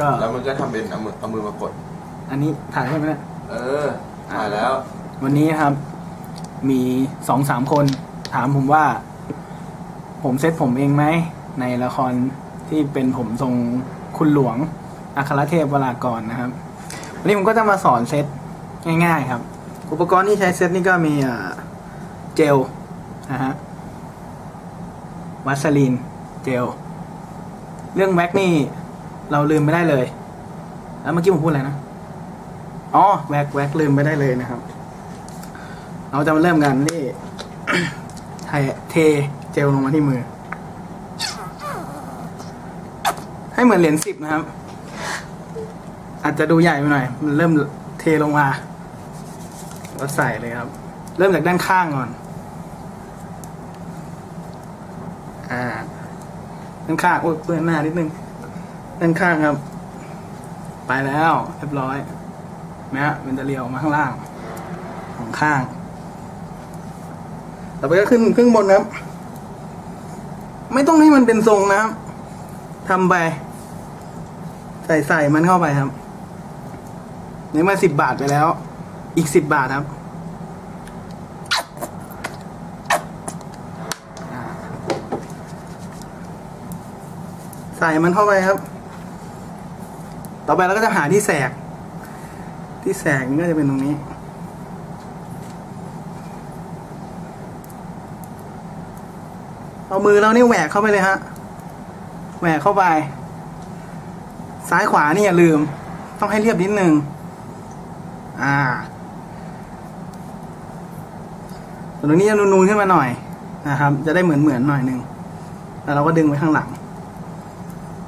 ก็ แล้วมันก็ทำเป็นเอามือเอามือมากด อันนี้ถ่ายใช่ไหมเนี่ยเออถ่ายแล้ววันนี้ครับ มีสองสามคนถามผมว่า ผมเซตผมเองไหม ในละครที่เป็นผมทรงคุณหลวง อัครเทพวรากรนะครับ วันนี้ผมก็จะมาสอนเซตง่าย ๆ ครับ อุปกรณ์ที่ใช้เซตนี่ก็มีอ่าเจลนะฮะวัสลีนเจล เรื่องแว็กนี่ เราลืมไม่ได้เลยแล้วเมื่อกี้ผมพูดอะไรนะอ๋อแว็กแว็กลืมไม่ได้เลยนะครับ เราจะมาเริ่มกันนี่เทเทเจลลงมาที่มือ ให้เหมือนเหรียญสิบนะครับ อาจจะดูใหญ่ไปหน่อย มันเริ่มเทลงมาแล้วใส่เลยครับ เริ่มจากด้านข้างก่อน อ่า ด้านข้างโอ้ยเปื้อนหน้านิดนึง ด้านข้างครับ ไปแล้วเรียบร้อยนะฮะมันจะเลียวมาข้างล่างของข้าง ต่อไปก็ขึ้นขึ้นบนครับ ไม่ต้องให้มันเป็นทรงนะครับทำไป ใส่ใส่มันเข้าไปครับนี่มาสิบบาทไปแล้ว อีกสิบบาทครับใส่มันเข้าไปครับ ต่อไปเราก็จะหาที่แสก ที่แสกนี่ก็จะเป็นตรงนี้ เอามือเรานี่แหวกเข้าไปเลยฮะ แหวกเข้าไป ซ้ายขวานี่อย่าลืม ต้องให้เรียบนิดนึง อ่าตรงนี้จะนูนๆขึ้นมาหน่อยนะครับ จะได้เหมือนเหมือนๆหน่อยนึงแล้วเราก็ดึงไว้ข้างหลัง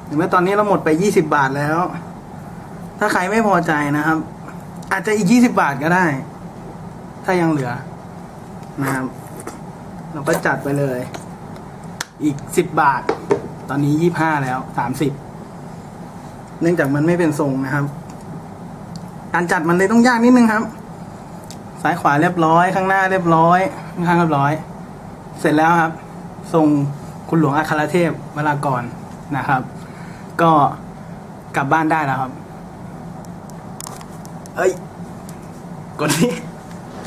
เห็นไหมตอนนี้เราหมดไปยี่สิบบาทแล้ว ถ้าใครไม่พอใจนะครับ อาจจะอีกยี่สิบบาทก็ได้ ถ้ายังเหลือนะครับ เราก็จัดไปเลย อีกสิบบาท ตอนนี้ยี่ห้าแล้วสามสิบเนื่องจากมันไม่เป็นทรงนะครับ การจัดมันเลยต้องยากนิดนึงครับ ซ้ายขวาเรียบร้อย ข้างหน้าเรียบร้อยข้างเรียบร้อย เสร็จแล้วครับ ทรงคุณหลวงอัครเทพเวลากรนะครับ ก็กลับบ้านได้แล้วครับ เอ้ยกดนี้